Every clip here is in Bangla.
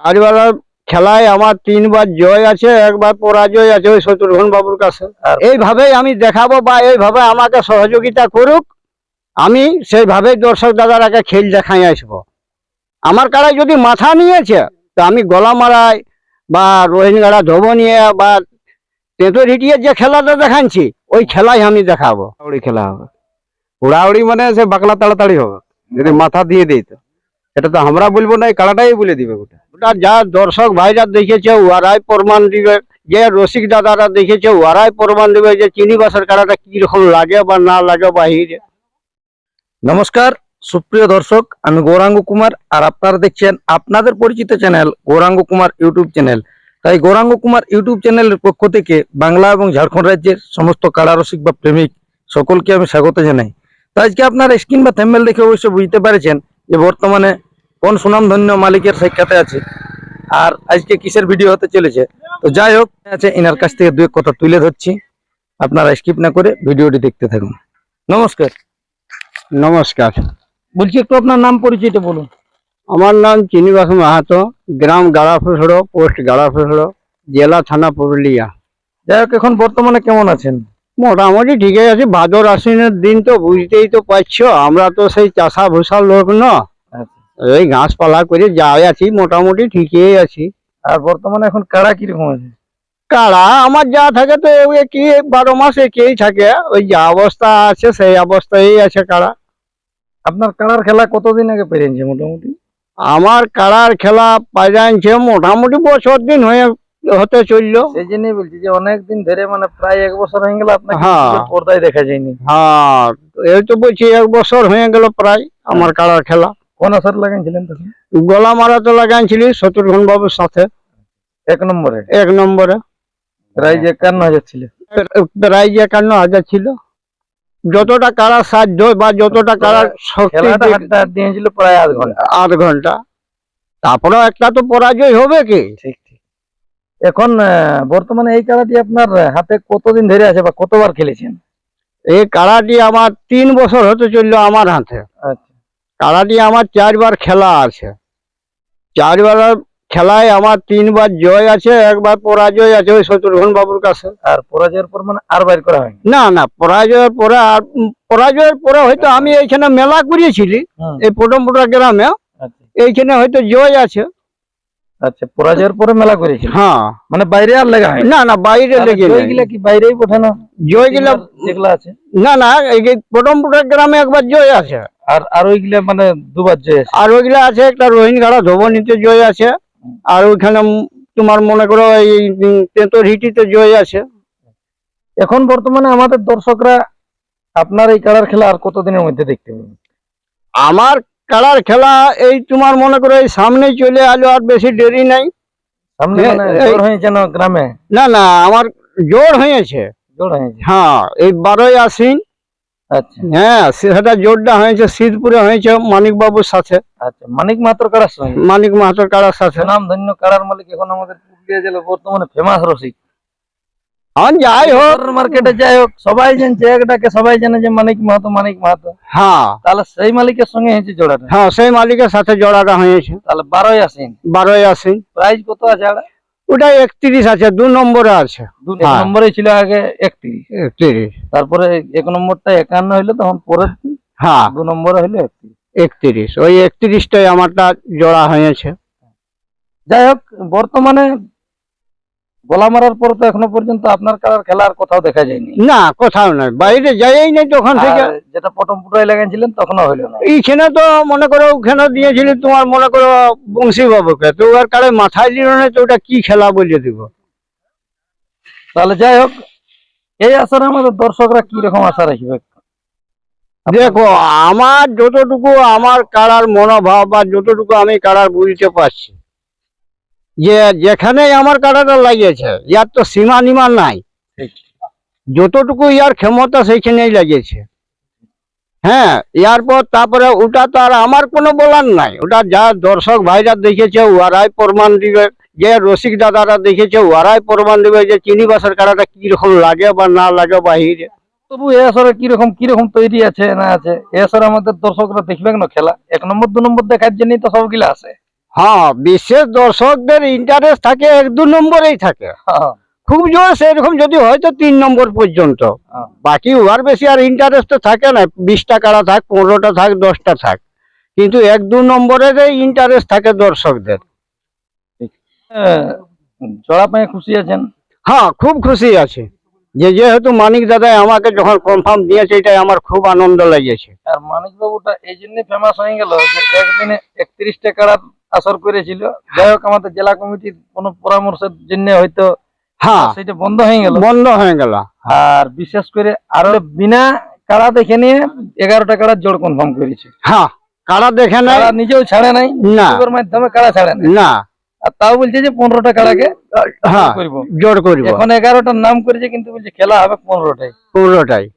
চারবেলার খেলায় আমার তিনবার জয় আছে একবার পরাজয় আছে ওই শত্রুঘ্ন বাবুর কাছে। এইভাবেই আমি দেখাবো বা এইভাবে আমাকে সহযোগিতা করুক আমি সেইভাবেই দর্শক দাদারাকে খেল দেখাই আসব। আমার কারায় যদি মাথা নিয়েছে তো আমি গলা মারাই বা রোহিণগাড়া ধোবো নিয়ে বা তেঁতো হিটিয়ে যে খেলাটা দেখাচ্ছি ওই খেলাই আমি দেখাবো। খেলা হবে। উড়াউড়ি মানে সে বাকলা তাড়াতাড়ি হবে। যদি মাথা দিয়ে দেই তো। এটা তো আমরা বলব না এই কালাটাই বলে দিবে গোটা। ওটা যা দর্শক ভাইরা দেখেছে ওরাই প্রমাণ দিবে। যে রসিক দাদারা দেখেছে ওরাই প্রমাণ দিবে যে চিনি বাসের কাড়াটা কি রকম লাগে বা না লাগে বাহিরে। নমস্কার, সুপ্রিয় দর্শক, আমি গৌরাঙ্গ কুমার, আর আপনারা দেখছেন আপনাদের পরিচিত channel Gauranga Kumar YouTube channel. তাই গৌরাঙ্গ কুমার ইউটিউব চ্যানেলের পক্ষ থেকে বাংলা এবং ঝাড়খণ্ড রাজ্যের সমস্ত কারারসিক বা প্রেমিক সকলকে আমি স্বাগত জানাই। তো আজকে আপনারা স্ক্রিন বা থেম্বেল দেখে অবশ্য বুঝতে পেরেছেন যে বর্তমানে কোন সুনামধন্য মালিকের সাক্ষাতে আছে? আর আজকে কিসের ভিডিও হতে চলেছে? তো যাই হোক আছে এনার কাছ থেকে দু এক কথা তুলে ধরছি। আপনারা স্কিপ না করে ভিডিওটি দেখতে থাকুন। নমস্কার। নমস্কার। বলছি একটু আপনার নাম পরিচয়টা বলুন। আমার নাম চিনিবাস মাহাতো গ্রাম গাড়াফুসড়ো পোস্ট গাড়াফুসড়ো জেলা থানা পুরুলিয়া। যাই হোক এখন বর্তমানে কেমন আছেন? মোটামুটি ঠিকই আছে ভাদর আশ্বিনের দিন তো বুঝতেই তো পারছ আমরা তো সেই চাষা ভূষার লোক ন এই ঘাসপালা করে যাই আছি মোটামুটি ঠিকই আছি। আর বর্তমানে এখন কাড়া কীরকম আছে? কাড়া আমার যা থাকে তো কি বারো মাস একেই থাকে। ওই যা অবস্থা আছে সেই অবস্থায় আছে কাড়া আপনার কাড়ার খেলা কতদিন আগে পেরিয়েছে মোটামুটি? আমার কাড়ার খেলা পাইজানছে মোটামুটি বছর দিন হয়ে হতে চলল। সেই জন্যই বলছি যে অনেকদিন ধরে মানে প্রায় এক বছর হয়ে গেল আপনার হ্যাঁ। পর্দায় দেখা যায়নি। হ্যাঁ এই তো বলছি এক বছর হয়ে গেল প্রায় আমার কাড়ার খেলা। কোন আসর লাগাইছিলেন তখন? গলা মারা তো লাগাইছিলি শত্রুঘ্ন বাবুর সাথে। এক নম্বরে? এক নম্বরে। প্রাইজ একান্ন হাজার ছিল। প্রাইজ একান্ন হাজার ছিল। যতটা কাড়ার সাধ্য বা যতটা হাড্ডি হয়েছিল প্রায় আধ ঘণ্টা। আধ ঘণ্টা। তারপরে একটা তো পরাজয় হবে কি? ঠিক ঠিক। এখন বর্তমানে এই কারাটি আপনার হাতে কতদিন ধরে আছে বা কতবার খেলেছেন? এই কারাটি আমার তিন বছর হতে চলল আমার হাতে। আচ্ছা। কাড়াটি আমার চারবার খেলা আছে। চারবার খেলায় আমার তিনবার জয় আছে একবার পরাজয় আছে ওই শত্রুঘ্ন বাবুর কাছে। আর পরাজয়ের পর মানে আর বাইর করা হয়নি? না না পরাজয়ের পরে আর পরাজয়ের পরে হয়তো আমি এইখানে মেলা করিয়েছিলি এই পটমপুরা গ্রামে। আচ্ছা। এইখানে হয়তো জয় আছে। আচ্ছা পরাজয়ের পরে মেলা করেছিল হ্যাঁ। মানে বাইরে আর লেগা হয় না না বাইরে লেগে। জয়গুলা কি বাইরেই পাঠানো? জয় গেলে যেগুলো আছে। না না এই যে পটমপুরা গ্রামে একবার জয় আছে। আর আর ওইগুলা মানে দুবার জয় আছে আর ওইগুলা আছে একটা রোহিণগাড়া ধবনীতে জয় আছে। আর ওইখানে তোমার মনে করো এই তেঁতর হিটিতে জয় আছে। এখন বর্তমানে আমাদের দর্শকরা আপনার এই কাড়ার খেলা আর কতদিনের মধ্যে দেখতে পাবেন? আমার কালার খেলা এই তোমার মনে করো এই সামনেই চলে আলো আর বেশি দেরি নাই। সামনে মানে হয়েছে না গ্রামে? না না আমার জোর হয়েছে। জোর হয়েছে। হ্যাঁ এই বারোই আশ্বিন হ্যাঁ সেটা জোরটা হয়েছে শীতপুরে হয়েছে মানিক বাবুর সাথে। আচ্ছা মানিক মাত্র কারার সঙ্গে? মানিক মাহাতোর কাড়ার সাথে। নাম ধন্য কারার মালিক এখন আমাদের পুরুলিয়া জেলা বর্তমানে ফেমাস রসিক। হ্যাঁ যাই হোক। মার্কেটে যাই হোক সবাই জানছে একটাকে সবাই জানে যে মানিক মাহাতো মানিক মাহাতো। হ্যাঁ। তাহলে সেই মালিকের সঙ্গে হয়েছে জোড়াটা? হ্যাঁ সেই মালিকের সাথে জোড়াটা হয়েছে। তাহলে বারোই আসেন বারোই আশ্বিন। প্রাইস কত আছে ওটা একত্রিশ আছে দু নম্বরে আছে। দু হ্যাঁ। নম্বরে ছিল আগে একত্রিশ। একত্রিশ। তারপরে এক নম্বরটা একান্ন হইল তখন পরে হ্যাঁ। দু নম্বরে হইল একত্রিশ। একত্রিশ। ওই একত্রিশটাই আমারটা জোড়া হয়েছে। যাই হোক বর্তমানে গলা মারার পর তো এখনও পর্যন্ত আপনার কারার খেলার কোথাও দেখা যায়নি। না কোথাও নয় বাইরে যাই নাই তখন থেকে। যেটা পটম পুটাই লাগাইছিলেন তখনও হইল না। এইখানে তো মনে করো ওখানে দিয়েছিলি তোমার মনে করো বংশী বাবুকে। তো ওর কারে মাথায় দিল না তো ওটা কি খেলা বলে দিব? তাহলে যাই হোক এই আশার আমাদের দর্শকরা কি রকম আশা রাখবে? দেখো আমার যতটুকু আমার কারার মনোভাব বা যতটুকু আমি কারার বুঝতে পারছি যে যেখানেই আমার কারাটা লাগিয়েছে ইয়ার তো সীমা নিমা নাই। যতটুকু ইয়ার ক্ষমতা সেইখানেই লাগিয়েছে। হ্যাঁ ইয়ার পর তারপরে ওটা তো আর আমার কোনো বলার নাই। ওটা যা দর্শক ভাইরা দেখেছে ওরাই প্রমাণ দিবে। যে রসিক দাদারা দেখেছে ওরাই প্রমাণ দিবে যে চিনিবাসের কারাটা কি রকম লাগে বা না লাগে বাহিরে। তবু এ আসরে কীরকম কীরকম তৈরি আছে না আছে? এ আসরে আমাদের দর্শকরা দেখবে না খেলা? এক নম্বর দু নম্বর দেখার জন্যই তো সবগুলো আছে। হ্যাঁ বিশেষ দর্শকদের ইন্টারেস্ট থাকে এক দু নম্বরেই থাকে। খুব জোর সেরকম যদি হয় তো তিন নম্বর পর্যন্ত। হ্যাঁ। বাকি ওয়ার বেশি আর ইন্টারেস্ট তো থাকে না বিশটা কাড়া থাক পনেরোটা থাক দশটা থাক। কিন্তু এক দু নম্বরের ইন্টারেস্ট থাকে দর্শকদের। জোড়া পায়ে খুশি আছেন? হ্যাঁ খুব খুশি আছে। যে যেহেতু মানিক দাদা আমাকে যখন কনফার্ম দিয়েছে এটাই আমার খুব আনন্দ লেগেছে। আর মানিক বাবুটা এই জন্য ফেমাস হয়ে গেল যে একদিনে একত্রিশ টাকার আসর করেছিল। যাই হোক আমাদের জেলা কমিটির কোনো পরামর্শের জন্য হয়তো হ্যাঁ। সেটা বন্ধ হয়ে গেল। বন্ধ হয়ে গেল। আর বিশেষ করে আরও বিনা কাড়া দেখে নিয়ে এগারোটা কাড়ার জোড় কনফার্ম করেছে। হ্যাঁ কারা দেখে কাড়া নিজেও ছাড়ে নাই না। মাধ্যমে কাড়া ছাড়ে না। আর তাও বলছে যে পনেরোটা কাড়াকে হ্যাঁ জোর করব। এখন এগারোটার নাম করেছে কিন্তু বলছে খেলা হবে পনেরোটাই পুরোটাই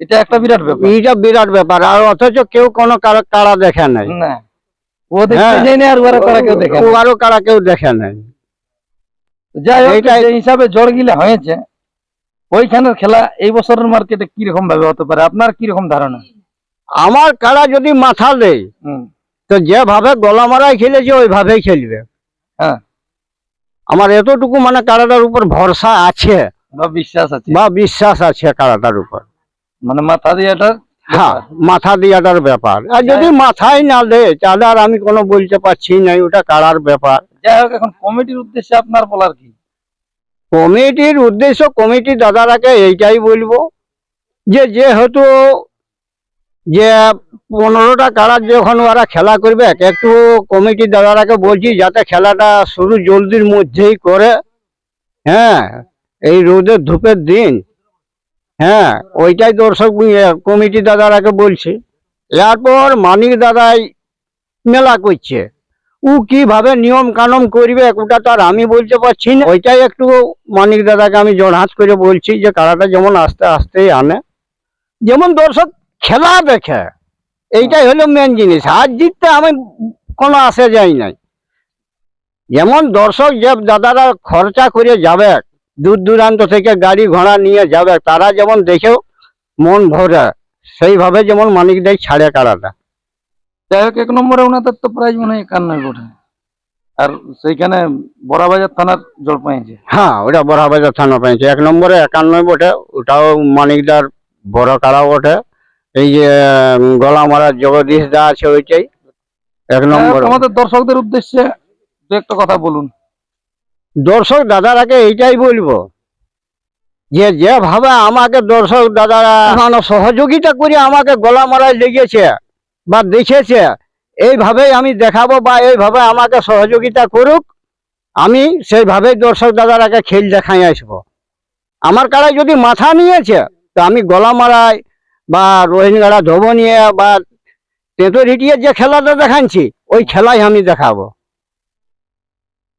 এটা একটা বিরাট ব্যাপার। এইটা বিরাট ব্যাপার। আর অথচ কেউ কোনো কারা- কারা দেখে নাই। না। ও দেখতে হ্যাঁ। যায় না আর ওরা কাড়া কেউ দেখে ও আরও কারা কেউ দেখে নাই যাই হোক যে হিসাবে জড় হয়েছে ওইখানের খেলা এই বছরের মার্কেটে কি রকম ভাবে হতে পারে? আপনার কি রকম ধারণা? আমার কারা যদি মাথা দেয় হুম। তো যেভাবে গলা মারাই খেলেছে ওইভাবেই খেলবে। হ্যাঁ। আমার এতটুকু মানে কারাটার উপর ভরসা আছে। বা বিশ্বাস আছে। বা বিশ্বাস আছে কারাটার উপর। মানে মাথা দিয়েটা হ্যাঁ মাথা দিয়াটার ব্যাপার। আর যদি মাথায় না দেয় তাহলে আর আমি কোনো বলতে পারছি না ওটা কারার ব্যাপার। যাই হোক এখন কমিটির উদ্দেশ্যে আপনার বলার কি? কমিটির উদ্দেশ্য কমিটি দাদারাকে এইটাই বলব যে যেহেতু যে পনেরোটা কারার যখন ওরা খেলা করবে একটু কমিটি দাদারাকে বলছি যাতে খেলাটা শুরু জলদির মধ্যেই করে। হ্যাঁ এই রোদের ধূপের দিন। হ্যাঁ ওইটাই দর্শক কমিটি দাদারাকে বলছি। এরপর মানিক দাদাই মেলা করছে। ও কীভাবে নিয়ম কানুন করবে, ওটা তো আর আমি বলতে পারছি না। ওইটাই একটু মানিক দাদাকে আমি জড়হাত করে বলছি যে কারাটা যেমন আস্তে আস্তেই আনে, যেমন দর্শক খেলা দেখে, এইটাই হলো মেন জিনিস। হার জিততে আমি কোনো আসে যাই নাই। যেমন দর্শক যে দাদারা খরচা করে যাবে দূর দূরান্ত থেকে গাড়ি ঘোড়া নিয়ে যাবে। তারা যেমন দেখেও মন ভরে সেইভাবে যেমন মানিক দেয় ছাড়ে কারাটা যাই হোক এক নম্বরে ওনাদের তো প্রাইজ মনে হয় একান্ন বটে। আর সেইখানে বড়াবাজার থানার জল পাইছে। হ্যাঁ ওটা বড়াবাজার থানা পেয়েছে এক নম্বরে একান্নয় বটে ওটাও মানিকদার বড় কারা বটে। এই যে গলা মারা জগদীশ দা আছে ওইটাই। এক নম্বর। আমাদের দর্শকদের উদ্দেশ্যে দু একটা কথা বলুন। দর্শক দাদারাকে এইটাই বলব যে যেভাবে আমাকে দর্শক দাদারা সহযোগিতা করে আমাকে গলা মারায় লেগেছে বা দেখেছে, এইভাবেই আমি দেখাবো বা এইভাবে আমাকে সহযোগিতা করুক, আমি সেইভাবেই দর্শক দাদারাকে খেল দেখাই আসব। আমার কারায় যদি মাথা নিয়েছে, তো আমি গলা মারাই বা রোহিণগাড়া ধোবো নিয়ে বা তেঁতুরিটিয়ে যে খেলাটা দেখাচ্ছি ওই খেলাই আমি দেখাবো।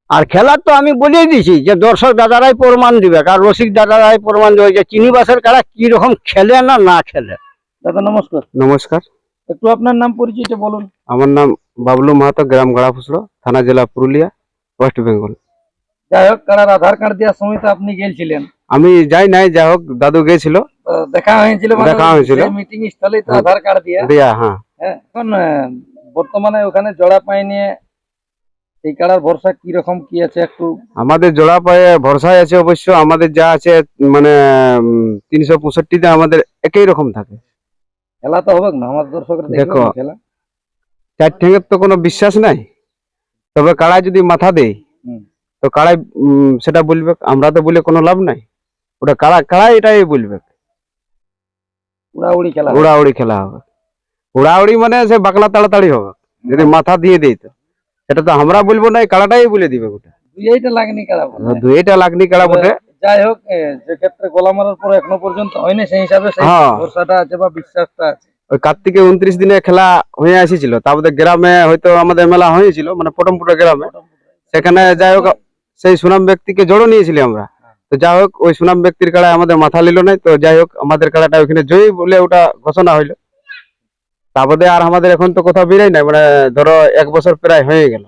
আর খেলার তো আমি বলিয়ে দিছি যে দর্শক দাদারাই প্রমাণ দিবে আর রসিক দাদারাই প্রমাণ দেবে যে চিনিবাসের কারা কি রকম খেলে না না খেলে। দাদা নমস্কার। নমস্কার। একটু আপনার নাম পরিচয়টা বলুন। আমার নাম বাবলু মাহাতো গ্রাম গড়াফুসড়ো থানা জেলা পুরুলিয়া ওয়েস্ট বেঙ্গল। যাই হোক কারার আধার কার্ড দেওয়ার সময় তো আপনি গেছিলেন। আমি যাই নাই যাই হোক দাদু গেছিল। দেখা হয়েছিল দেখা হয়েছিল। মিটিং স্থলে তো আধার কার্ড দিয়ে। দিয়া হ্যাঁ। হ্যাঁ এখন বর্তমানে ওখানে জড়া পাই নিয়ে এই কাড়ার ভরসা কি রকম কি আছে একটু? আমাদের জোড়া পায়ে ভরসায় আছে অবশ্য আমাদের যা আছে মানে তিনশো পঁয়ষট্টিতে আমাদের একই রকম থাকে। খেলা তো হবে না আমার দর্শকরা দেখো। খেলা। চার ঠেঙের তো কোনো বিশ্বাস নাই। তবে কাড়ায় যদি মাথা দেয় তো কাড়াই সেটা বলবে আমরা তো বলে কোনো লাভ নাই। ওটা কাড়া কাড়াই এটাই বলবে। উড়াউড়ি খেলা হবে। উড়াউড়ি খেলা হবে। উড়াউড়ি মানে সে বাকলা তাড়াতাড়ি হবে। যদি মাথা দিয়ে দেয় তো। সেটা তো আমরা বলব না এই কাড়াটাই বলে দিবে ওটা দুইটা লাগনি বলে। দুইটা লাগনি কাড়া বটে। যাই হোক যে ক্ষেত্রে গোলা মারার পর এখনও পর্যন্ত হয়নি সেই হিসাবে সেই হ্যাঁ। ভরসাটা আছে বা বিশ্বাসটা আছে। ওই কার্তিকে উনত্রিশ দিনে খেলা হয়ে আসিছিল তারপরে গ্রামে হয়তো আমাদের মেলা হয়েছিল মানে পটমপুরা গ্রামে। সেখানে যাই হোক সেই সুনাম ব্যক্তিকে জড়ো নিয়েছিলি আমরা। তো যাই হোক ওই সুনাম ব্যক্তির কাড়ায় আমাদের মাথা নিল নাই তো যাই হোক আমাদের কাড়াটা ওইখানে জয়ী বলে ওটা ঘোষণা হইল। তারপরে আর আমাদের এখন তো কোথাও বেরোয় নাই মানে ধরো এক বছর প্রায় হয়ে গেল।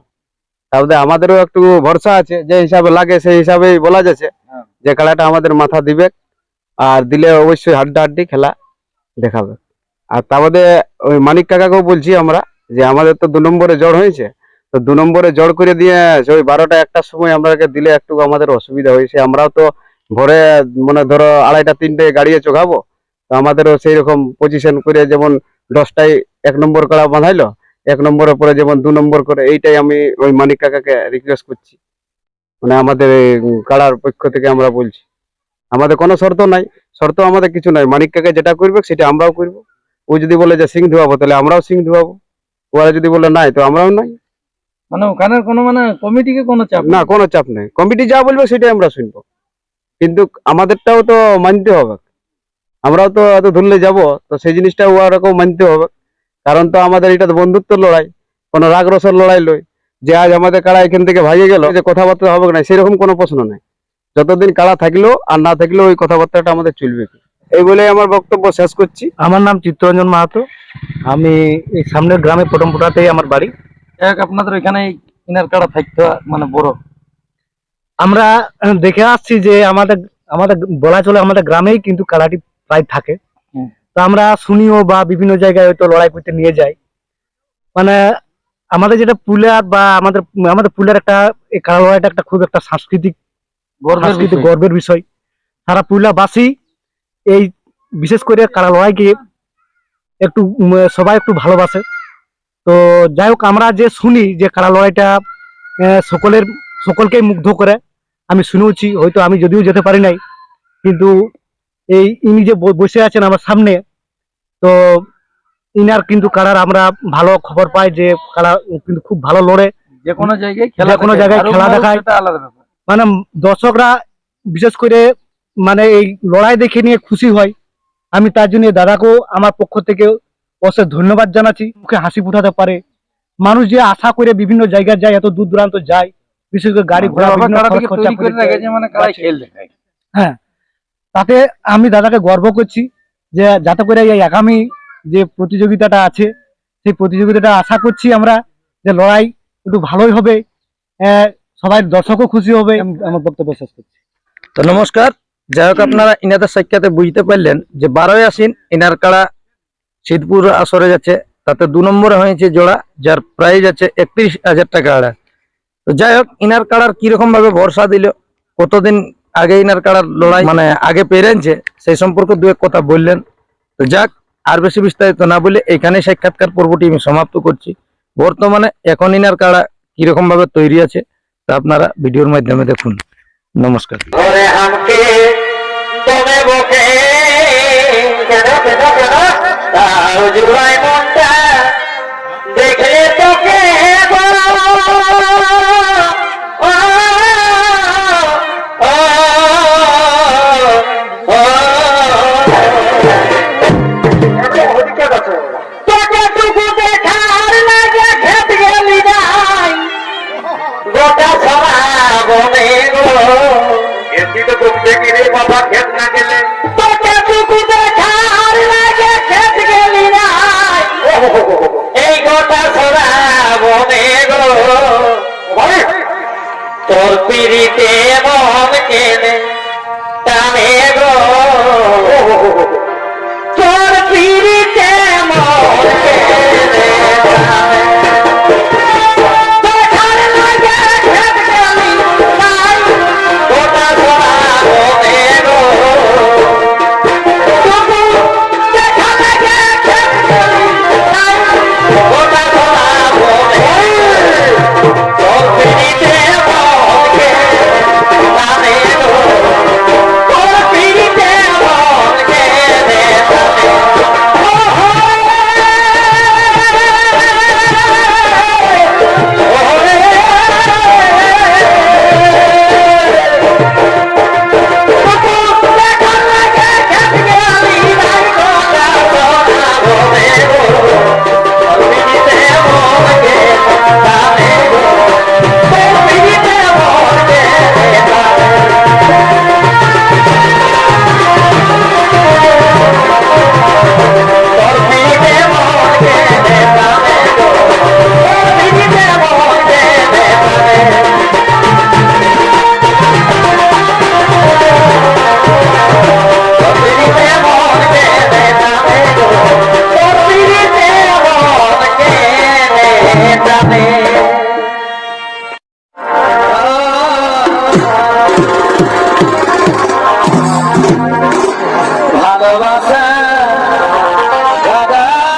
তারপরে আমাদেরও একটু ভরসা আছে যে হিসাবে লাগে সেই হিসাবেই বলা যাচ্ছে হ্যাঁ। যে খেলাটা আমাদের মাথা দিবে আর দিলে অবশ্যই হাড্ডা হাড্ডি খেলা দেখাবে। আর তারপরে ওই মানিক কাকাকেও বলছি আমরা যে আমাদের তো দু নম্বরে জ্বর হয়েছে তো দু নম্বরে জড় করে দিয়ে ওই বারোটা একটার সময় আমরাকে দিলে একটু আমাদের অসুবিধা হয়েছে। আমরাও তো ভোরে মানে ধরো আড়াইটা তিনটে গাড়িয়ে চোখাবো তো আমাদেরও সেই রকম পজিশন করে যেমন দশটায় এক নম্বর কাড়া বাঁধাইলো এক নম্বরের পরে যেমন দু নম্বর করে এইটাই আমি ওই মানিক কাকাকে রিকোয়েস্ট করছি। মানে আমাদের কাড়ার পক্ষ থেকে আমরা বলছি। আমাদের কোনো শর্ত নাই শর্ত আমাদের কিছু নাই। মানিক কাকা যেটা করবে সেটা আমরাও করব। ও যদি বলে যে সিং ধোয়াবো তাহলে আমরাও সিং ধোয়াবো ওরা যদি বলে নাই তো আমরাও নাই। মানে ওখানের কোনো মানে কমিটিকে কোনো চাপ না কোনো চাপ নেই। কমিটি যা বলবে সেটাই আমরা শুনব। কিন্তু আমাদেরটাও তো মানতে হবে। আমরাও তো এত ধরলে যাব তো সেই জিনিসটা ওরকম মানতে হবে। কারণ তো আমাদের এটা তো বন্ধুত্ব লড়াই কোনো রাগ রসের লড়াই লই। যে আজ আমাদের কাড়া এখান থেকে ভাইয়ে গেল যে কথাবার্তা হবে না সেরকম কোনো প্রশ্ন নাই। যতদিন কাড়া থাকলেও আর না থাকলেও ওই কথাবার্তাটা আমাদের চলবে। এই বলে আমার বক্তব্য শেষ করছি। আমার নাম চিত্তরঞ্জন মাহাতো। আমি এই সামনের গ্রামে পটমপুটাতেই আমার বাড়ি। এক আপনাদের এখানে ইনার কাড়া থাকতে মানে বড়। আমরা দেখে আসছি যে আমাদের আমাদের বলা চলে আমাদের গ্রামেই কিন্তু কাড়াটি প্রায় থাকে। তো আমরা শুনিও বা বিভিন্ন জায়গায় হয়তো লড়াই করতে নিয়ে যাই মানে আমাদের যেটা পুলার বা আমাদের আমাদের পুলের একটা এই কাড়া লড়াইটা একটা খুব একটা সাংস্কৃতিক গর্বের সাংস্কৃতিক বিষয়। গর্বের বিষয় সারা পুরুলিয়াবাসী এই বিশেষ করে কারা লড়াইকে একটু সবাই একটু ভালোবাসে তো যাই হোক আমরা যে শুনি যে কারা লড়াইটা সকলের সকলকেই মুগ্ধ করে আমি শুনেওছি হয়তো আমি যদিও যেতে পারি নাই কিন্তু এই ইনি যে বসে আছেন আমার সামনে তো ইনার কিন্তু কারার আমরা ভালো খবর পাই যে কারা কিন্তু খুব ভালো লড়ে। যে কোনো জায়গায় খেলা কোনো জায়গায় খেলা দেখায়। মানে দর্শকরা বিশেষ করে মানে এই লড়াই দেখে নিয়ে খুশি হয়। আমি তার জন্য দাদাকেও আমার পক্ষ থেকে অশেষ ধন্যবাদ জানাচ্ছি। মুখে হাসি ফুটাতে পারে। মানুষ যে আশা করে বিভিন্ন জায়গায় যায় এত দূর দূরান্ত যায় বিশেষ করে গাড়ি ঘোড়া মানে হ্যাঁ। তাতে আমি দাদাকে গর্ব করছি যে যাতে করে এই আগামী যে প্রতিযোগিতাটা আছে সেই প্রতিযোগিতাটা আশা করছি আমরা যে লড়াই একটু ভালোই হবে। সবাই দর্শকও খুশি হবে। আমার বক্তব্য শেষ করছি। তো নমস্কার। যাই হোক আপনারা ইনাদের সাক্ষাতে বুঝতে পারলেন যে বারোই আসিন ইনার কাড়া সিদ্ধপুর আসরে যাচ্ছে তাতে দু নম্বরে হয়েছে জোড়া যার প্রাইজ আছে একত্রিশ হাজার টাকা আড়া তো যাই হোক ইনার কাড়ার কীরকম ভাবে ভরসা দিল কতদিন আগে ইনার কাড়ার লড়াই মানে আগে পেরেছে সেই সম্পর্কে দু এক কথা বললেন। তো যাক, আর বেশি বিস্তারিত না বলে এখানে সাক্ষাৎকার পর্বটি আমি সমাপ্ত করছি। বর্তমানে এখন ইনার কাড়া কীরকম ভাবে তৈরি আছে, তা আপনারা ভিডিওর মাধ্যমে দেখুন। নমস্কার। হামকে